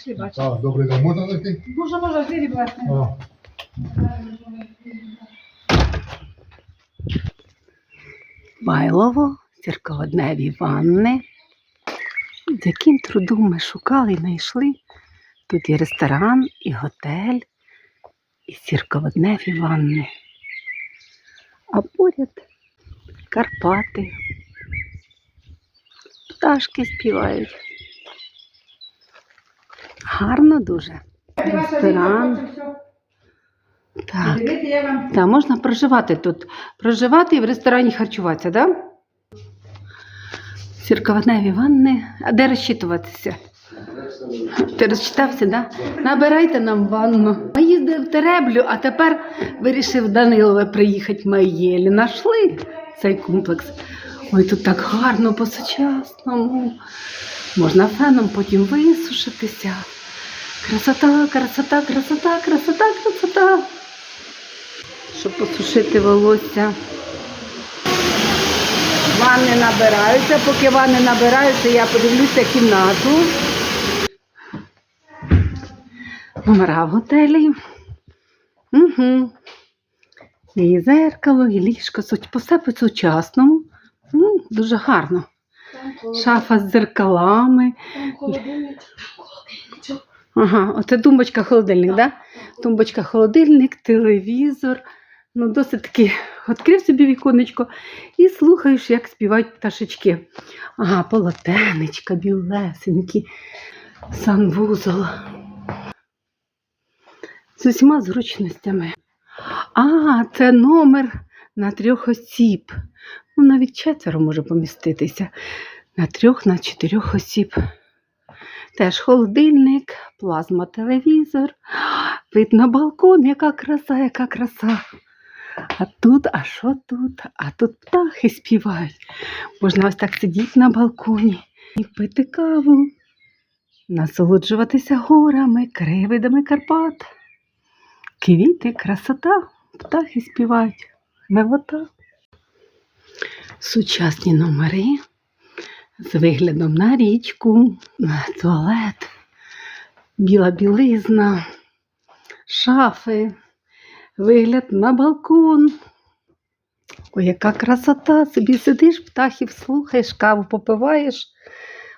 Пішли, бачимо. Так, добрий день. Можна зайти? Може, може, двері власне. А, Байлово, церководневі ванни. З яким трудом ми шукали і знайшли. Тут і ресторан, і готель, і церководневі ванни. А поряд Карпати. Пташки співають. Гарно дуже. Ресторан. Так. Так, можна проживати тут. Проживати і в ресторані харчуватися, так? Да? Сірководневі ванни. А де розчитуватися? Ти розчитався, так? Да? Набирайте нам ванну. Ми їздили в Тереблю, а тепер вирішив Данилове приїхати. Ми єлі знайшли цей комплекс. Ой, тут так гарно по-сучасному. Можна феном потім висушитися. Красота, красота, красота, красота, красота щоб посушити волосся. Ванни набираються. Поки ванни набираються, я подивлюся кімнату. Номера в готелі. Угу. І зеркало, і ліжко. Все по-сучасному. Дуже гарно. Шафа з зеркалами. Ага, оце тумбочка холодильник, да? Тумбочка холодильник, телевізор. Ну, досить таки відкрив собі віконечко і слухаєш, як співають пташечки. Ага, полотенечка, білесенькі, санвузол. З усіма зручностями. А, це номер на трьох осіб. Ну, навіть четверо може поміститися. На трьох, на чотирьох осіб. Теж холодильник, плазма телевізор. Вид на балкон, яка краса, яка краса. А тут, а що тут? А тут птахи співають. Можна ось так сидіти на балконі і пити каву, насолоджуватися горами, краєвидами Карпат. Квіти, красота, птахи співають. Милота. Сучасні номери з виглядом на річку, на туалет, біла білизна, шафи, вигляд на балкон. Ой, яка красота! Собі сидиш, птахів слухаєш, каву попиваєш,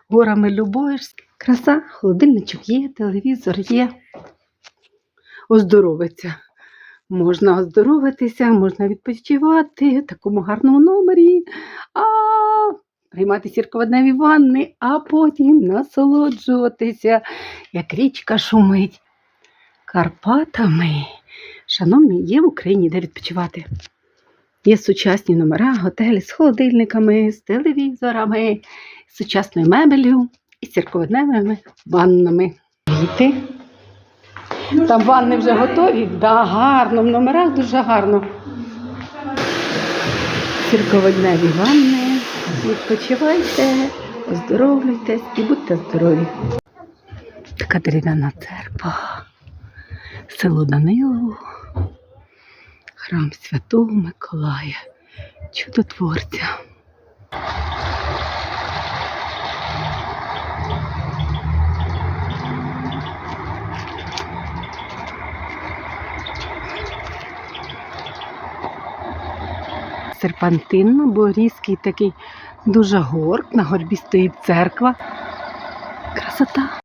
горами любуєшся. Краса, холодильничок є, телевізор є. Оздоровиться. Можна оздоровитися, можна відпочивати в такому гарному номері. А приймати сірководневі ванни, а потім насолоджуватися, як річка шумить. Карпатами. Шановні, є в Україні де відпочивати. Є сучасні номера, готелі з холодильниками, з телевізорами, з сучасною мебелью і церковневими ваннами. Діти. Там ванни вже готові, да, гарно, в номерах дуже гарно. Церководневі ванни. Відпочивайте, оздоровлюйтесь і будьте здорові. Така дерев'яна церква. Село Данилово, храм Святого Миколая, чудотворця. Серпантинно, бо різкий такий дуже горб, на горбі стоїть церква. Красота.